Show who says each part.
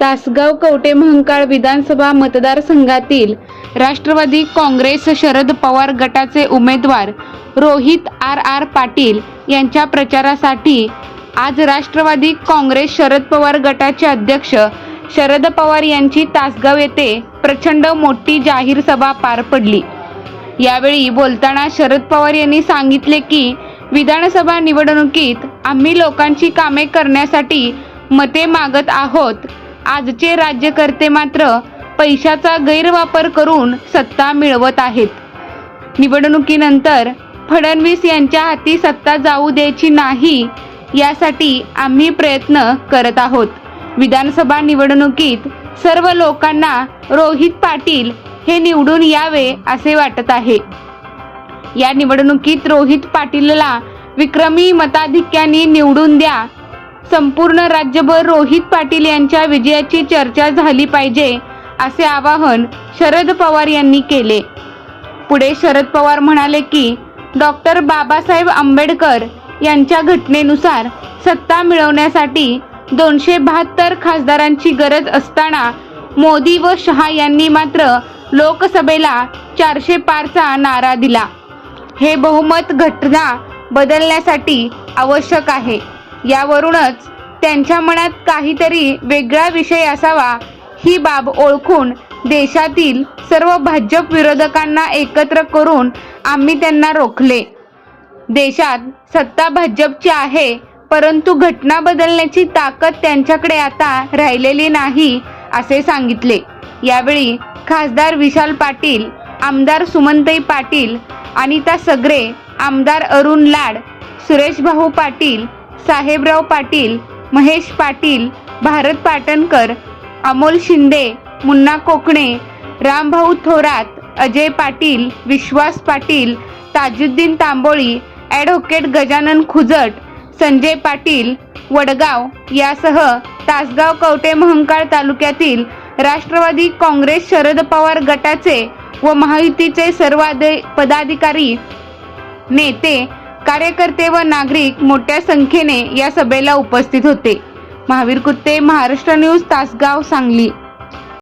Speaker 1: तासगाव कवटे महंकाळ विधानसभा मतदारसंघातील राष्ट्रवादी काँग्रेस शरद पवार गटाचे उमेदवार रोहित आर आर पाटील यांच्या प्रचारासाठी आज राष्ट्रवादी काँग्रेस शरद पवार गटाचे अध्यक्ष शरद पवार यांची तासगाव येथे प्रचंड मोठी जाहीर सभा पार पडली. यावेळी बोलताना शरद पवार यांनी सांगितले की विधानसभा निवडणुकीत आम्ही लोकांची कामे करण्यासाठी मते मागत आहोत. आजचे राज्यकर्ते मात्र पैशाचा गैरवापर करून सत्ता मिळवत आहेत. निवडणुकीनंतर फडणवीस यांच्या हाती सत्ता जाऊ द्यायची नाही यासाठी आम्ही प्रयत्न करत आहोत. विधानसभा निवडणुकीत सर्व लोकांना रोहित पाटील हे निवडून यावे असे वाटत आहे. या निवडणुकीत रोहित पाटीलला विक्रमी मताधिक्याने निवडून द्या संपूर्ण राज्यभर रोहित पाटील यांच्या विजयाची चर्चा झाली पाहिजे असे आवाहन शरद पवार यांनी केले. पुढे शरद पवार म्हणाले की डॉक्टर बाबासाहेब आंबेडकर यांच्या घटनेनुसार सत्ता मिळवण्यासाठी दोनशे बहात्तर खासदारांची गरज असताना मोदी व शहा यांनी मात्र लोकसभेला चारशे पारचा नारा दिला. हे बहुमत घटना बदलण्यासाठी आवश्यक आहे. यावरूनच त्यांच्या मनात काहीतरी वेगळा विषय असावा ही बाब ओळखून देशातील सर्व भाजप विरोधकांना एकत्र करून आम्ही त्यांना रोखले. देशात सत्ता भाजपची आहे परंतु घटना बदलण्याची ताकद त्यांच्याकडे आता राहिलेली नाही असे सांगितले. यावेळी खासदार विशाल पाटील आमदार सुमनताई पाटील अनिता सगरे आमदार अरुण लाड सुरेश भाऊ पाटील साहेबराव पाटील महेश पाटील भारत पाटणकर अमोल शिंदे मुन्ना कोकणे रामभाऊ थोरात अजय पाटील विश्वास पाटील ताजुद्दीन तांबोळी ॲडव्होकेट गजानन खुजट संजय पाटील वडगाव यासह तासगाव कवटे महंकाळ तालुक्यातील राष्ट्रवादी काँग्रेस शरद पवार गटाचे व महायुतीचे सर्व पदाधिकारी नेते कार्यकर्ते व नागरिक मोठ्या संख्येने या सभेला उपस्थित होते. महावीर कुत्ते महाराष्ट्र न्यूज तासगाव सांगली.